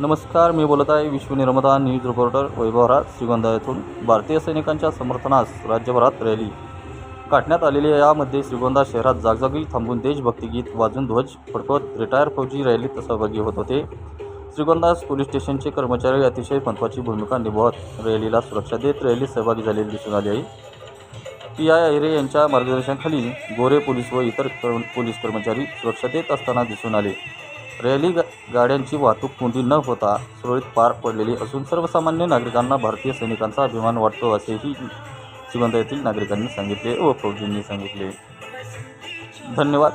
नमस्कार मी बोलत आहे विश्वनिर्माता न्यूज रिपोर्टर वैभवराज श्रीगोंदा येथून. भारतीय सैनिकांच्या समर्थनास राज्यभरात रॅली काढण्यात आलेली यामध्ये श्रीगोंदा शहरात जागजागी थांबून देशभक्तिगीत वाजून ध्वज फडकवत रिटायर फौजी रॅलीत सहभागी होत होते. श्रीगोंदा पोलीस स्टेशनचे कर्मचारी अतिशय महत्त्वाची भूमिका निभावत रॅलीला सुरक्षा देत रॅलीत सहभागी झालेली दिसून आले आहे. पी आय अहिरे यांच्या मार्गदर्शनाखाली गोरे पोलीस व इतर कर पोलीस कर्मचारी सुरक्षा देत असताना दिसून आले. रॅली गाड्यांची वाहतूक कोंडी न होता सुरळीत पार पडलेली असून सर्वसामान्य नागरिकांना भारतीय सैनिकांचा अभिमान वाटतो असेही श्रीमंत येथील नागरिकांनी सांगितले व फौजींनी सांगितले. धन्यवाद.